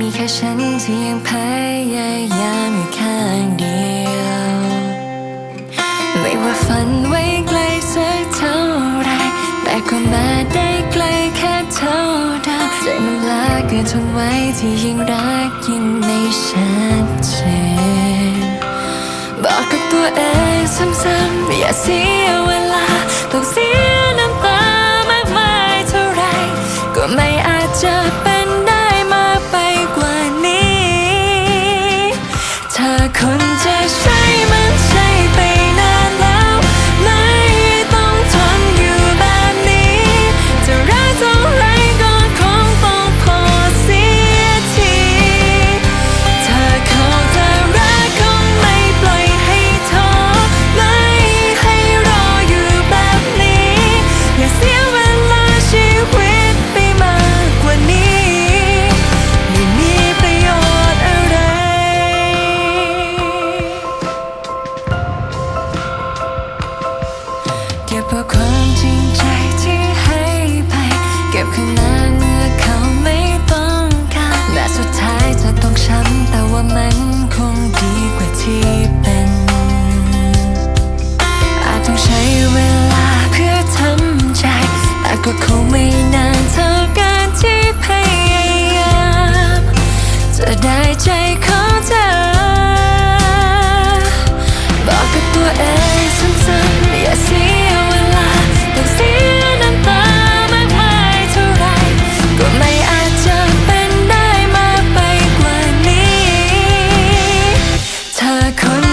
มีแค่ฉันที่ยังพยายามอยู่ข้างเดียว ไม่ว่าฝันไว้ไกลสักเท่าไร แต่ก็มาได้ไกลแค่เท่าเดาวใจมันลาเกินทนไว้ที่ยิ่งรักยิ่งไม่ชัดเจนบอกกับตัวเองซ้ำๆอย่าเสียเวลา ความจริงใจที่ให้ไป เก็บข้างใเมื่อเขาไม่ต้องการแลสุดท้ายจะต้องช้ำแต่ว่ามันคงดีกว่าที่เป็น อาจต้องใช้เวลาเพื่อทำใจแต่ก็คงไม่นานเท่าการที่พยายามจะได้ใจเขา เธอคน